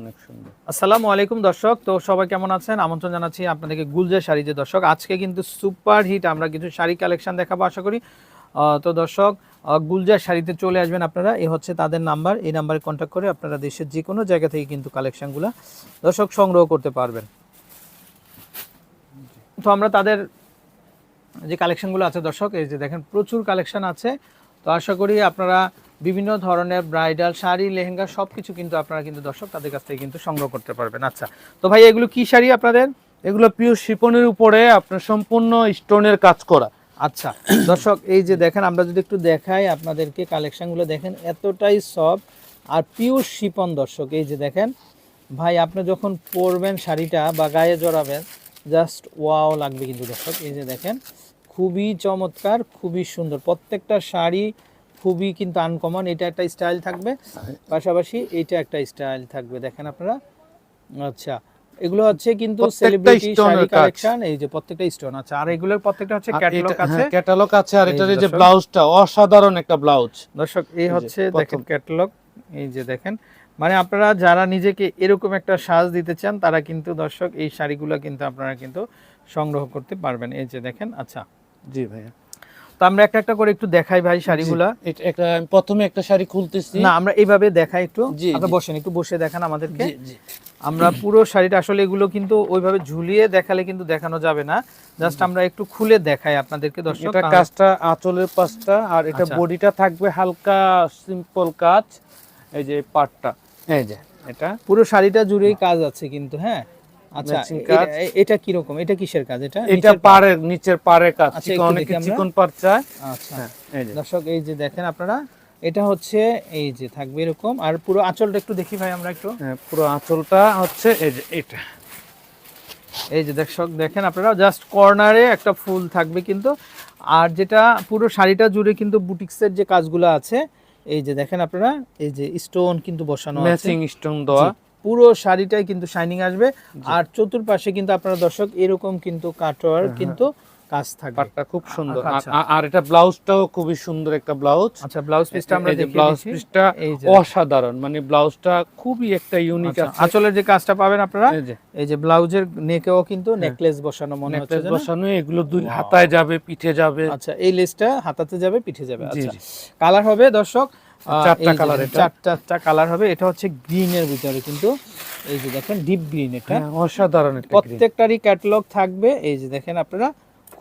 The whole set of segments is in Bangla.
অনেক সুন্দর। আসসালামু আলাইকুম দর্শক, তো সবাই কেমন আছেন? আমন্ত্রণ জানাচ্ছি গুলজার দর্শক, আজকে কিন্তু আমরা কালেকশন আশা করি। তো দর্শক গুলজার শাড়িতে চলে আসবেন আপনারা এই হচ্ছে তাদের নাম্বার, এই নাম্বারে কন্ট্যাক্ট করে আপনারা দেশের যে কোনো জায়গা থেকে কিন্তু কালেকশনগুলো দর্শক সংগ্রহ করতে পারবেন। তো আমরা তাদের যে কালেকশনগুলো আছে দর্শক, এই যে দেখেন প্রচুর কালেকশন আছে। তো আশা করি আপনারা বিভিন্ন ধরনের ব্রাইডাল, শাড়ি, লেহেঙ্গা সব কিছু কিন্তু আপনারা কিন্তু দর্শক তাদের কাছ থেকে কিন্তু সংগ্রহ করতে পারবেন। আচ্ছা তো ভাই, এগুলো কি শাড়ি আপনাদের? এগুলো পিওর শিপনের উপরে আপনার সম্পূর্ণ স্টোনের কাজ করা। আচ্ছা দর্শক, এই যে দেখেন, আমরা যদি একটু দেখাই আপনাদেরকে কালেকশনগুলো দেখেন এতটাই সব আর পিওর শিপন দর্শক, এই যে দেখেন। ভাই, আপনি যখন পরবেন শাড়িটা বা গায়ে জড়াবেন জাস্ট ওয়াও লাগবে কিন্তু দর্শক, এই যে দেখেন। খুবই চমৎকার, খুবই সুন্দর। প্রত্যেকটা শাড়ি খুবই কিন্তু আনকমন এটা একটা স্টাইল থাকবে। পাশাপাশি এইটা একটা স্টাইল থাকবে দেখেন আপনারা। আচ্ছা এগুলো হচ্ছে কিন্তু সেলিব্রিটি শাড়ি কালেকশন এই যে প্রত্যেকটা স্টোন আছে। আর এগুলোর প্রত্যেকটা হচ্ছে ক্যাটালগ আছে। ক্যাটালগ আছে আর এটার যে। ব্লাউজটা অসাধারণ একটা ব্লাউজ দর্শক এই হচ্ছে দেখেন ক্যাটালগ এই যে দেখেন। মানে আপনারা যারা নিজেকে এরকম একটা সাজ দিতে চান তারা কিন্তু দর্শক এই শাড়িগুলো কিন্তু আপনারা কিন্তু সংগ্রহ করতে পারবেন। এই যে দেখেন আচ্ছা। জি ভাইয়া। আমরা একটা একটা করে একটু দেখাই ভাই শাড়িগুলা। একটা আমি প্রথমে একটা শাড়ি খুলতেছি। না আমরা এইভাবে দেখাই একটু। আপনি বসেন একটু বসে দেখান আমাদেরকে। আমরা পুরো শাড়িটা আসলে এগুলো কিন্তু ওইভাবে ঝুলিয়ে দেখালে কিন্তু দেখানো যাবে না। জাস্ট আমরা একটু খুলে দেখাই আপনাদেরকে দর্শক। এটা কাজটা আঁচলের পাশটা আর এটা আচ্ছা। বডিটা থাকবে হালকা সিম্পল কাজ। এই যে পাটটা এই যে এটা। পুরো শাড়িটা জুড়েই কাজ আছে কিন্তু হ্যাঁ। আচ্ছা Matching এ- কাজ। এ- এটা কি রকম এটা কিসের কাজ এটা? এটা পাড়ের নিচের পাড়ের কাজ। চিকন একটু অনেকে দেখি আমরা। চিকন পাট চায় আচ্ছা এই যে। দর্শক এই যে দেখেন আপনারা এটা হচ্ছে এই যে থাকবে এরকম। আর পুরো আঁচলটা একটু দেখি ভাই আমরা একটু। হ্যাঁ, পুরো আঁচলটা হচ্ছে এই যে এটা। এই যে দর্শক দেখেন আপনারা জাস্ট কর্নারে একটা ফুল থাকবে কিন্তু। আর যেটা পুরো শাড়িটা জুড়ে কিন্তু বুটিক্সের যে কাজগুলো আছে এই যে দেখেন আপনারা এই যে স্টোন কিন্তু বসানো আছে। ম্যাচিং স্টোন দেওয়া। পুরো শাড়িটাই কিন্তু শাইনিং আসবে। আর চতুর্পাশে কিন্তু আপনারা দর্শক এরকম কিন্তু কাটোয়ার কিন্তু কাজ থাকবে। পাটটা খুব সুন্দর। আর- আচ্ছা। আর- এটা ব্লাউজটাও খুবই সুন্দর একটা ব্লাউজ আচ্ছা ব্লাউজ পিসটা আমরা যে ব্লাউজ পিসটা অসাধারণ। মানে ব্লাউজটা খুবই একটা ইউনিক আচ্ছা, আছে। আঁচলের যে কাজটা পাবেন আপনারা এই যে। ব্লাউজের নেকেও কিন্তু নেকলেস বসানো মনে হচ্ছে নেকলেস বসানো এগুলো দুই হাতায় যাবে পিঠে যাবে। আচ্ছা এই লেসটা হাতাতে যাবে পিঠে যাবে। আচ্ছা। কালার হবে দর্শক চারটা এই এটা। চারটা চারটা কালার হবে। এটা হচ্ছে গ্রিনের ভিতরে কিন্তু এই যে দেখেন ডিপ গ্রিন এটা। হ্যাঁ, অসাধারণ প্রত্যেকটারই ক্যাটালগ থাকবে। এই যে দেখেন আপনারা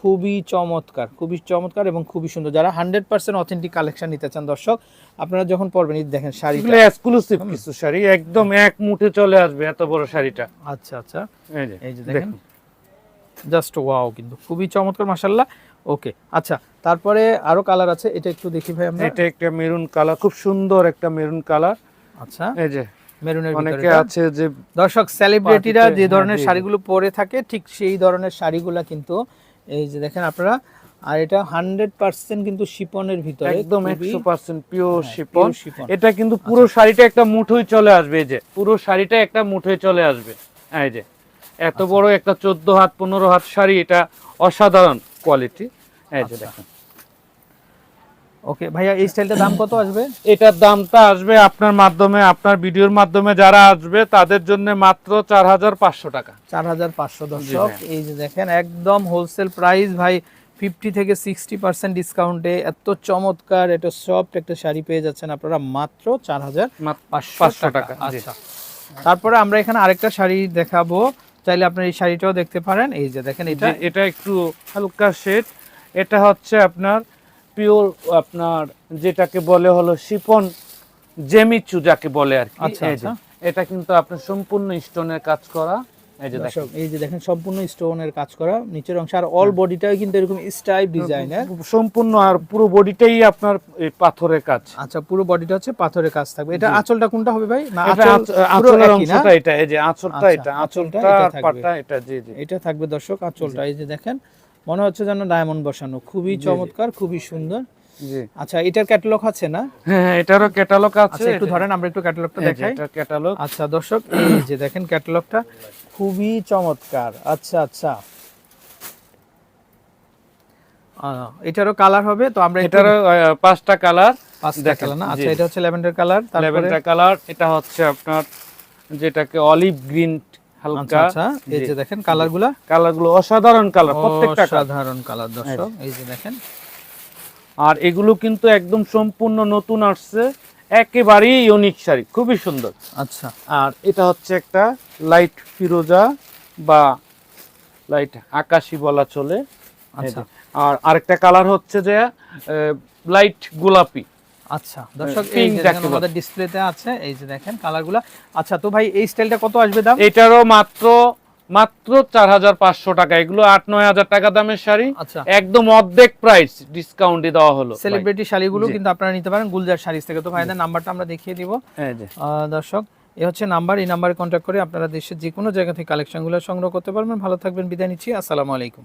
খুবই চমৎকার খুবই চমৎকার এবং খুবই সুন্দর। যারা হান্ড্রেড পার্সেন্ট অথেন্টিক কালেকশন নিতে চান দর্শক আপনারা যখন পরবেন দেখেন এক্সক্লুসিভ কিছু শাড়ি একদম এক মুঠে চলে আসবে এত বড় শাড়িটা। আচ্ছা আচ্ছা। এই যে দেখুন। জাস্ট ওয়াও কিন্তু। খুবই চমৎকার মাসাল্লাহ ওকে আচ্ছা তারপরে আরও কালার আছে এটা একটু দেখি ভাই আমরা। এটা একটা মেরুন কালার খুব সুন্দর একটা মেরুন কালার। আচ্ছা এই যে মেরুনের অনেকে আছে যে দর্শক সেলিব্রিটিরা যে হ্যাঁ, ধরনের। শাড়িগুলো পরে থাকে ঠিক সেই ধরনের শাড়িগুলা কিন্তু এই যে দেখেন আপনারা আর এটা হান্ড্রেড পার্সেন্ট কিন্তু শিপনের ভিতরে একদম একশো পার্সেন্ট পিওর হ্যাঁ, শিপন। এটা কিন্তু পুরো শাড়িটা একটা মুঠোয় চলে আসবে এই যে পুরো শাড়িটা একটা মুঠোয় চলে আসবে। এই যে এত আচ্ছা। বড় একটা চোদ্দ হাত পনেরো হাত শাড়ি এটা অসাধারণ কোয়ালিটি এই যে আচ্ছা। দেখেন। ওকে ভাইয়া এই স্টাইলটার দাম কত আসবে? এটার দামটা আসবে আপনার মাধ্যমে আপনার ভিডিওর মাধ্যমে যারা আসবে তাদের জন্য মাত্র চার হাজার পাঁচশো টাকা। চার হাজার পাঁচশো দর্শক এই যে দেখেন একদম হোলসেল প্রাইস ভাই ফিফটি থেকে সিক্সটি পার্সেন্ট ডিসকাউন্টে এত চমৎকার এটা সফট একটা শাড়ি পেয়ে যাচ্ছেন আপনারা মাত্র চার হাজার পাঁচশো টাকা আচ্ছা। তারপরে আমরা এখানে আরেকটা শাড়ি দেখাবো। চাইলে আপনার এই শাড়িটাও দেখতে পারেন। এই যে দেখেন এটা। এটা একটু হালকা শেড। এটা হচ্ছে আপনার পিওর আপনার যেটাকে বলে হলো শিপন জেমিচু যাকে বলে আর কি। আচ্ছা, আচ্ছা। এটা কিন্তু আপনার সম্পূর্ণ স্টোনের কাজ করা। দর্শক এই যে দেখেন সম্পূর্ণ স্টোনের কাজ করা নিচের অংশ। আর অল বডিটাও কিন্তু এরকম স্টাইপ ডিজাইনের সম্পূর্ণ আর পুরো বডিটাই আপনার এই পাথরের কাজ। আচ্ছা পুরো বডিটা হচ্ছে পাথরের কাজ থাকবে। এটা আঁচলটা কোনটা হবে ভাই? না এটা আঁচল আঁচ- পুরো আঁচলের অংশটা এটা এই যে আঁচলটা আচ্ছা, এটা আঁচলটা এটা পাটটা এটা জি জি। এটা থাকবে দর্শক আঁচলটা। এই যে দেখেন মনে হচ্ছে যেন ডায়মন্ড বসানো। খুবই। চমৎকার খুবই সুন্দর। আচ্ছা এটার ক্যাটালগ আছে না? হ্যাঁ হ্যাঁ, এটারও ক্যাটালগ আছে। আচ্ছা একটু ধরেন আমরা একটু ক্যাটালগটা দেখাই। এটা ক্যাটালগ আচ্ছা দর্শক এই যে দেখেন ক্যাটালগটা খুবই চমৎকার। আচ্ছা আচ্ছা। এটারও কালার হবে তো আমরা এটারও পাঁচটা কালার পাঁচটা কালার না? আচ্ছা এটা হচ্ছে ল্যাভেন্ডার কালার তারপরে ল্যাভেন্ডার কালার এটা হচ্ছে আপনার যেটাকে অলিভ গ্রিন আচ্ছা হালকা। আচ্ছা এই যে দেখেন কালারগুলা কালারগুলো অসাধারণ কালার প্রত্যেকটা colour। সাধারণ কালার দর্শক এই যে দেখেন। আর এগুলো কিন্তু একদম সম্পূর্ণ নতুন আসছে একেবারেই ইউনিক শাড়ি খুবই সুন্দর। আচ্ছা। আর এটা হচ্ছে একটা লাইট ফিরোজা বা লাইট আকাশি বলা চলে। আচ্ছা। আর আরেকটা কালার হচ্ছে যে লাইট গোলাপি। আচ্ছা। দর্শক এই দেখেন। আমাদের ডিসপ্লেতে আছে এই যে দেখেন কালারগুলা আচ্ছা তো ভাই এই স্টাইলটা কত আসবে দাম? এটারও মাত্র মাত্র চার হাজার পাঁচশো টাকা। এগুলো আট নয় হাজার টাকা দামের শাড়ি। আচ্ছা। একদম অর্ধেক প্রাইস ডিসকাউন্টে দেওয়া হলো। সেলিব্রিটি শাড়িগুলো। কিন্তু আপনারা নিতে পারেন গুলজার শাড়ি থেকে। তো ভাইদের নাম্বারটা আমরা দেখিয়ে দিব। দর্শক এই দর্শক এ হচ্ছে নাম্বার এই নাম্বারে কন্ট্যাক্ট করে আপনারা দেশের যে কোনো জায়গা থেকে কালেকশনগুলো সংগ্রহ করতে পারবেন। ভালো থাকবেন বিদায় নিচ্ছি। আসসালামু আলাইকুম।